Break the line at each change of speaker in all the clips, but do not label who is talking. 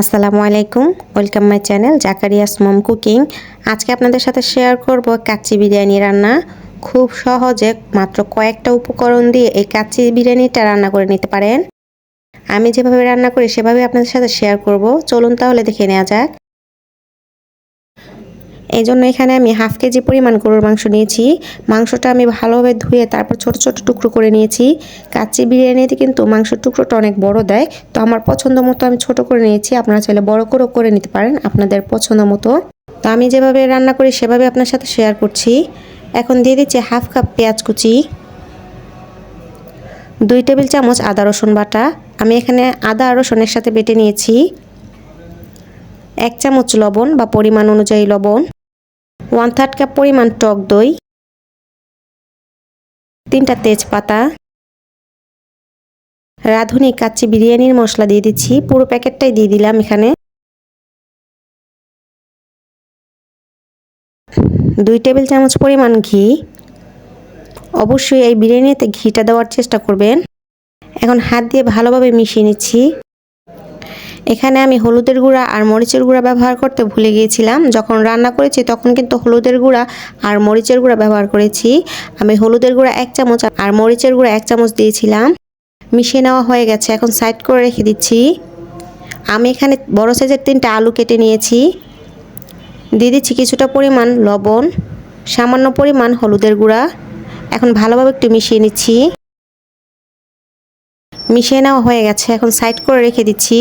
আসসালামু আলাইকুম, welcome my channel Zakaria's mom cooking. আজকে আপনাদের সাথে শেয়ার করব কাচ্চি বিরিয়ানি রান্না। খুব সহজে মাত্র কয়েকটা উপকরণ দিয়ে এই কাচ্চি বিরিয়ানিটা রান্না করে নিতে পারেন। আমি যেভাবে রান্না করি সেভাবে আপনাদের সাথে শেয়ার করব। চলুন তাহলে দেখে নেওয়া যাক। এই জন্য এখানে আমি হাফ কেজি পরিমাণ গরুর মাংস নিয়েছি। মাংসটা আমি ভালোভাবে ধুয়ে তারপর ছোট ছোট টুকরো করে নিয়েছি। কাচ্চি বিরিয়ানিতে কিন্তু মাংসের টুকরোটা অনেক বড় দেয়। তো আমার পছন্দ মতো আমি ছোট করে নিয়েছি। আপনারা চাইলে বড় করেও করে নিতে পারেন আপনাদের পছন্দ মতো। তো আমি যেভাবে রান্না করি সেভাবে আপনার সাথে শেয়ার করছি। এখন দিয়ে দিচ্ছি হাফ কাপ পেঁয়াজ কুচি, দুই টেবিল চামচ আদা রসুন বাটা। আমি এখানে আদা রসুনের সাথে বেটে নিয়েছি। এক চামচ লবণ বা পরিমাণ অনুযায়ী লবণ। ওয়ান থার্ড কাপ পরিমাণ টক দই, তিনটা তেজপাতা, রাঁধুনি কাচ্চি বিরিয়ানির মশলা দিয়ে দিচ্ছি। পুরো প্যাকেটটাই দিয়ে দিলাম এখানে। দুই টেবিল চামচ পরিমাণ ঘি। অবশ্যই এই বিরিয়ানিতে ঘিটা দেওয়ার চেষ্টা করবেন। এখন হাত দিয়ে ভালোভাবে মিশিয়ে নিচ্ছি। এখানে আমি হলুদের গুঁড়া আর মরিচের গুঁড়া ব্যবহার করতে ভুলে গিয়েছিলাম। যখন রান্না করেছি তখন কিন্তু হলুদের গুঁড়া আর মরিচের গুঁড়া ব্যবহার করেছি। আমি হলুদের গুঁড়া এক চামচ আর মরিচের গুঁড়া এক চামচ দিয়েছিলাম। মিশিয়ে নেওয়া হয়ে গেছে। এখন সাইড করে রেখে দিচ্ছি। আমি এখানে বড় সাইজের তিনটা আলু কেটে নিয়েছি। দিয়ে দিচ্ছি কিছুটা পরিমাণ লবণ, সামান্য পরিমাণ হলুদের গুঁড়া। এখন ভালোভাবে একটু মিশিয়ে নিচ্ছি। মিশিয়ে নেওয়া হয়ে গেছে। এখন সাইড করে রেখে দিচ্ছি।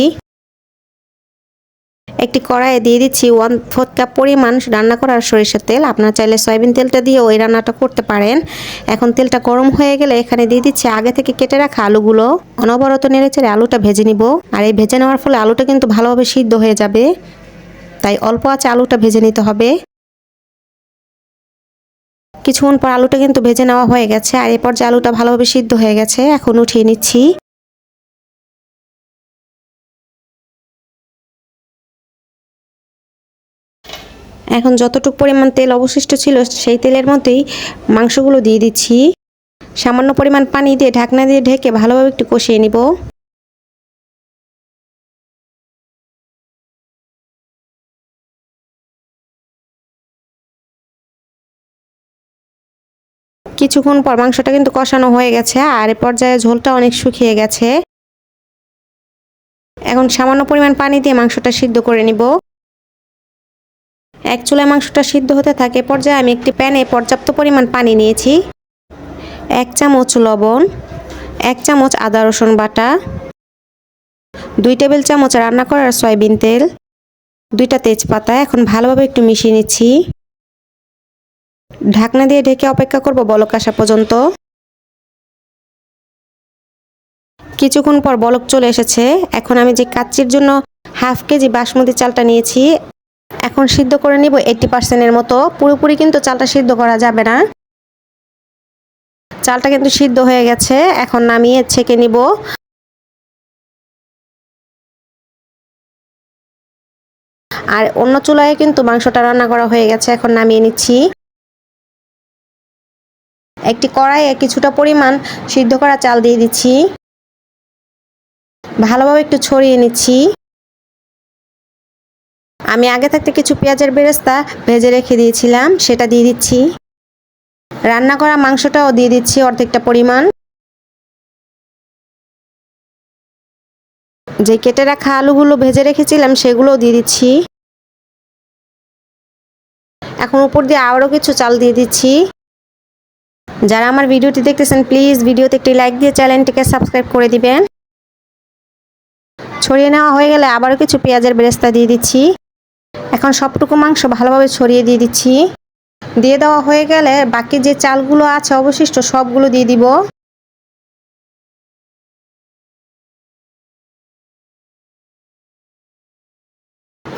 একটি কড়াইয়ে দিয়ে দিচ্ছি ওয়ান ফোর্থ কাপ পরিমাণ রান্না করার সরিষার তেল। আপনার চাইলে সয়াবিন তেলটা দিয়েও এই রান্নাটা করতে পারেন। এখন তেলটা গরম হয়ে গেলে এখানে দিয়ে দিচ্ছি আগে থেকে কেটে রাখা আলুগুলো। অনবরত নেড়ে চেড়ে আলুটা ভেজে নিব। আর এই ভেজে নেওয়ার ফলে আলুটা কিন্তু ভালোভাবে সিদ্ধ হয়ে যাবে। তাই অল্প আছে আলুটা ভেজে নিতে হবে। কিছুক্ষণ পর আলুটা কিন্তু ভেজে নেওয়া হয়ে গেছে। আর এরপর যে আলুটা ভালোভাবে সিদ্ধ হয়ে গেছে, এখন উঠিয়ে নিচ্ছি। এখন যতটুকু পরিমাণ তেল অবশিষ্ট ছিল, সেই তেলের মধ্যেই মাংসগুলো দিয়ে দিচ্ছি। সামান্য পরিমাণ পানি দিয়ে ঢাকনা দিয়ে ঢেকে ভালোভাবে একটু কষিয়ে নিব। কিছুক্ষণ পর মাংসটা কিন্তু কষানো হয়ে গেছে, আর এ পর্যায়ে ঝোলটা অনেক শুকিয়ে গেছে। এখন সামান্য পরিমাণ পানি দিয়ে মাংসটা সিদ্ধ করে নিব। এক চুলায় মাংসটা সিদ্ধ হতে থাকে পর্যায়ে আমি একটি প্যানে পর্যাপ্ত পরিমাণ পানি নিয়েছি। এক চামচ লবণ, এক চামচ আদা রসুন বাটা, দুই টেবিল চামচ রান্না করার সয়াবিন তেল, দুইটা তেজপাতা এখন ভালোভাবে একটু মিশিয়ে নিচ্ছি। ঢাকনা দিয়ে ঢেকে অপেক্ষা করব বলক আসা পর্যন্ত। কিছুক্ষণ পর বলক চলে এসেছে। এখন আমি যে কাচ্চির জন্য হাফ কেজি বাসমতি চালটা নিয়েছি এখন সিদ্ধ করে নিব এইটটি পার্সেন্টের মতো। পুরোপুরি কিন্তু চালটা সিদ্ধ করা যাবে না। চালটা কিন্তু সিদ্ধ হয়ে গেছে। এখন নামিয়ে ছেঁকে নিব। আর অন্য চুলায় কিন্তু মাংসটা রান্না করা হয়ে গেছে। এখন নামিয়ে নিচ্ছি। একটি কড়াইয়ে কিছুটা পরিমাণ সিদ্ধ করা চাল দিয়ে দিচ্ছি। ভালোভাবে একটু ছড়িয়ে নিচ্ছি। আমি আগে থাকতে কিছু পেঁয়াজের বেরেস্তা ভেজে রেখে দিয়েছিলাম, সেটা দিয়ে দিচ্ছি। রান্না করা মাংসটাও দিয়ে দিচ্ছি অর্ধেকটা পরিমাণ। যে কেটে রাখা আলুগুলো ভেজে রেখেছিলাম, সেগুলোও দিয়ে দিচ্ছি। এখন উপর দিয়ে আবারও কিছু চাল দিয়ে দিচ্ছি। যারা আমার ভিডিওটি দেখতেছেন, প্লিজ ভিডিওতে একটি লাইক দিয়ে চ্যানেলটিকে সাবস্ক্রাইব করে দিবেন। ছড়িয়ে নেওয়া হয়ে গেলে আবারও কিছু পেঁয়াজের বেরেস্তা দিয়ে দিচ্ছি। এখন সবটুকু মাংস ভালোভাবে ছড়িয়ে দিয়ে দিচ্ছি। দিয়ে দেওয়া হয়ে গেলে বাকি যে চালগুলো আছে অবশিষ্ট সবগুলো দিয়ে দিব।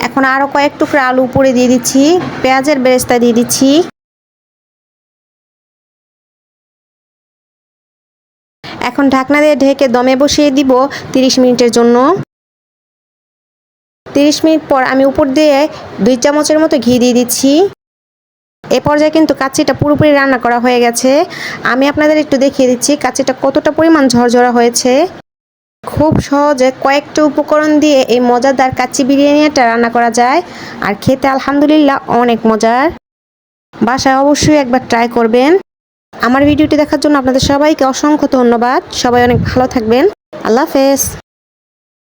এখন আরও কয়েক টুকরা আলু উপরে দিয়ে দিচ্ছি, পেঁয়াজের বেরেস্তা দিয়ে দিচ্ছি। এখন ঢাকনা দিয়ে ঢেকে দমে বসিয়ে দিব 30 মিনিটের জন্য। 30 মিনিট পর আমি উপর দিয়ে দুই চামচের মতো ঘি দিয়ে দিচ্ছি। এ পর্যায়ে কিন্তু কাচ্চিটা পুরোপুরি রান্না করা হয়ে গেছে। আমি আপনাদের একটু দেখিয়ে দিচ্ছি কাচ্চিটা কতটা পরিমাণ ঝরঝরা হয়েছে। খুব সহজে কয়েকটা উপকরণ দিয়ে এই মজাদার কাচ্চি বিরিয়ানিটা রান্না করা যায় আর খেতে আলহামদুলিল্লাহ অনেক মজার। বাসায় অবশ্যই একবার ট্রাই করবেন। আমার ভিডিওটি দেখার জন্য আপনাদের সবাইকে অসংখ্য ধন্যবাদ। সবাই অনেক ভালো থাকবেন। আল্লাহ হাফেজ।